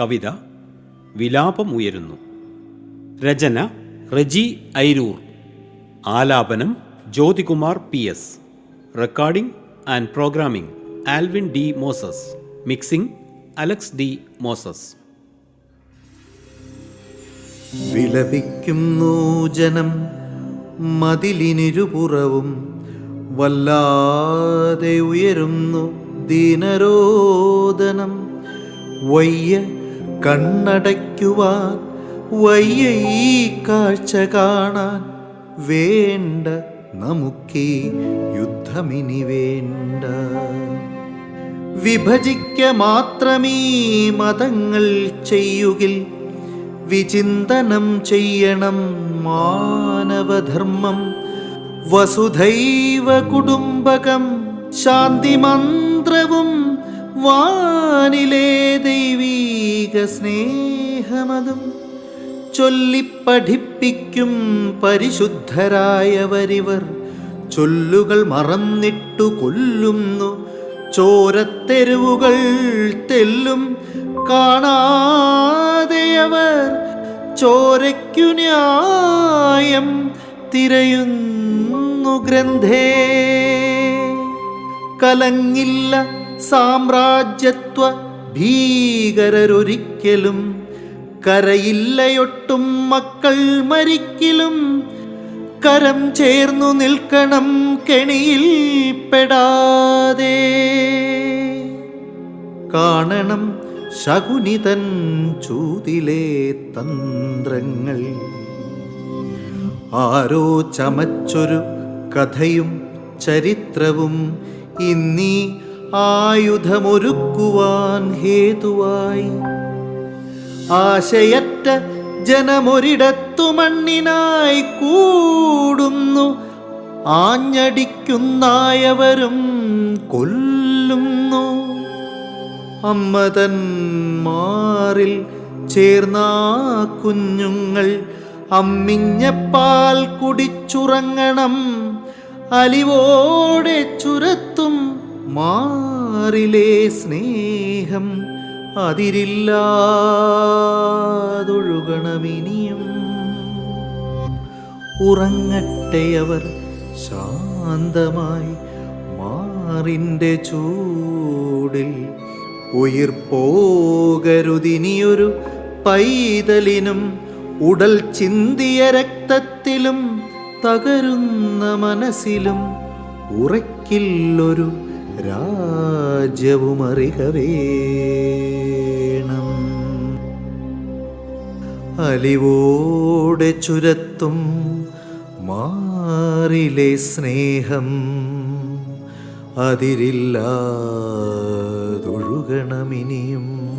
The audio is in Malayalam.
കവിത വിലാപം ഉയരുന്നു. രചന റെജി ഐരൂർ. ആലാപനം Jyothikumar P S. Recording and programming Alvin D Moses. Mixing Alex D Moses. വിലപിക്കുന്നു ജനം മതിലിനിരുപുറവും വല്ലാതെ ഉയരുന്നു ദീനരോദനം. വയ്യ കണ്ണടയ്ക്കുവാൻ വയ്യ ഈ കാഴ്ച കാണാൻ വേണ്ട നമുക്കീ യുദ്ധമിനി വേണ്ട. വിഭജിക്ക മാത്രമീ മതങ്ങൾ ചെയ്യുകിൽ വിചിന്തനം ചെയ്യണം മാനവധർമ്മം. വസുധൈവ കുടുംബകം ശാന്തി മന്ത്രവും വാനിലെ ദൈവീക സ്നേഹമതും ചൊല്ലിപ്പഠിപ്പിക്കും പരിശുദ്ധരായവരിവർ. ചൊല്ലുകൾ മറന്നിട്ടു കൊല്ലുന്നു ചോരത്തെരുവുകൾ തെല്ലും. കാണാതെയവർ ചോരയ്ക്കു ന്യായം തിരയുന്നു ഗ്രന്ഥേ. കലങ്ങില്ല സാമ്രാജ്യത്വ ഭീകരരൊരിക്കലും കരയില്ലയൊട്ടും മക്കൾ മരിക്കിലും കരം ചേർന്നു നിൽക്കണം കെണിയിൽ പെടാതെ. കാണണം ശകുനിതൻ ചൂതിലെ തന്ത്രങ്ങൾ. ആരോ ചമച്ചൊരു കഥയും ചരിത്രവും ഇന്നീ ആയുധമൊരുക്കുവാൻ ഹേതുവായി. ആശയറ്റ ജനമൊരിടത്തു മണ്ണിനായി കൂടുന്നു. ആഞ്ഞടിക്കുന്നായവരും കൊല്ലുന്നു. അമ്മതൻ മാറിൽ ചേർന്ന കുഞ്ഞുങ്ങൾ. അമ്മിഞ്ഞപ്പാൽ കുടിച്ചുറങ്ങണം. അലിവോടെ ചുരത്തും മാറിലെ സ്നേഹം അതിരില്ലാതൊഴുകണമിനിയും. ഉറങ്ങട്ടെ അവർ ശാന്തമായി മാറിന്റെ ചൂടിൽ ഉയിർപ്പോകരുതിനിയൊരു പൈതലിനും ഉടൽ ചിന്തിയ രക്തത്തിലും തകരുന്ന മനസ്സിലും ഉറക്കില്ലൊരു രാജ്യവുമറിക വേണം അലിവോടെ ചുരത്തും മാറിലെ സ്നേഹം അതിരില്ലാതൊഴുകണമിനിയും.